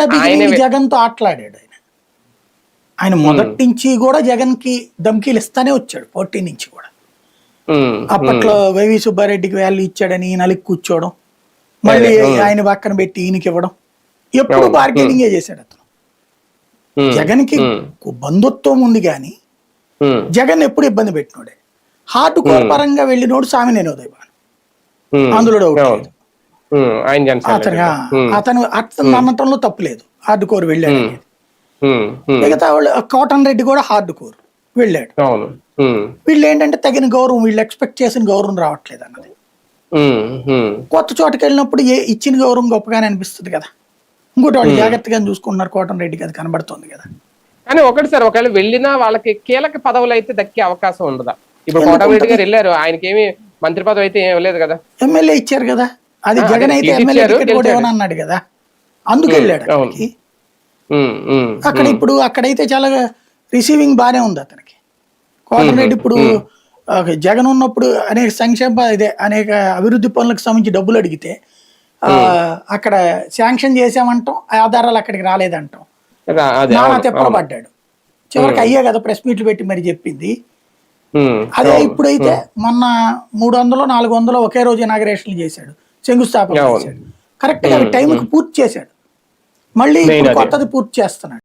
The beginning జగన్తో ఆటలాడాడు ఆయన. ఆయన మొదటి నుంచి కూడా జగన్కి ధమ్కీలు ఇస్తానే వచ్చాడు పోటీ నుంచి కూడా. అప్పట్లో వైవి సుబ్బారెడ్డికి వాల్యూ ఇచ్చాడని నలికి కూర్చోవడం మళ్ళీ ఆయన పక్కన పెట్టి ఈయనకి ఇవ్వడం ఎప్పుడు బార్గెనింగే చేశాడు అతను. జగన్కి బంధుత్వం ఉంది కానీ జగన్ ఎప్పుడు ఇబ్బంది పెట్టినోడే. హార్డ్ కోర్ పరంగా వెళ్ళినోడు సామినేని ఉదయభాను. ఉమ్, అందులో డౌట్. లేదు. ఆయన అతను అతను అతను తప్పు లేదు. హార్డ్ కోర్ వెళ్ళాడు మిగతా వాళ్ళు కాటన్ రెడ్డి కూడా హార్డ్ కోర్ వెళ్ళాడు. వీళ్ళు ఏంటంటే తగిన గౌరవం వీళ్ళు ఎక్స్పెక్ట్ చేసిన గౌరవం రావట్లేదు అన్నది. కొత్త చోటకి వెళ్ళినప్పుడు ఏ ఇచ్చిన గౌరవం గొప్పగానే అనిపిస్తుంది కదా. ఇంకోటి వాళ్ళు జాగ్రత్తగా చూసుకుంటున్నారు కోటన్ రెడ్డికి అది కనబడుతుంది కదా. కానీ ఒకటి సార్ ఒకవేళ వెళ్ళినా వాళ్ళకి కీలక పదవులు అయితే దక్కే అవకాశం ఉండదా? ఇప్పుడు కోటమిరెడ్డి గారు వెళ్ళారు ఆయనకి ఏమి మంత్రి పదవి అయితే ఏం లేదు కదా. ఎమ్మెల్యే ఇచ్చారు కదా. అది జగన్ అయితే ఎమ్మెల్యే టికెట్ కూడా అన్నాడు కదా? అందుకు వెళ్ళాడు. అక్కడికి. అక్కడ ఇప్పుడు అక్కడైతే చాలా రిసీవింగ్ బానే ఉంది అతనికి. కోటన్ రెడ్డి ఇప్పుడు జగన్ ఉన్నప్పుడు అనేక సంక్షేమ ఇదే అనేక అభివృద్ధి పనులకు సంబంధించి డబ్బులు అడిగితే అక్కడ శాంక్షన్ చేసామంటాం ఆధారాలు అక్కడికి రాలేదంటాం. నానా. పడ్డాడు చివరికి అయ్యే కదా ప్రెస్ మీట్లు పెట్టి మరి చెప్పింది. అదే. ఇప్పుడైతే మొన్న మూడు వందలు నాలుగు వందలు ఒకే రోజు ఇనాగరేషన్ చేశాడు. శంకుస్థాపన అవును. చేశాడు కరెక్ట్గా టైంకి పూర్తి చేశాడు మళ్ళీ. కొత్తది పూర్తి చేస్తున్నాడు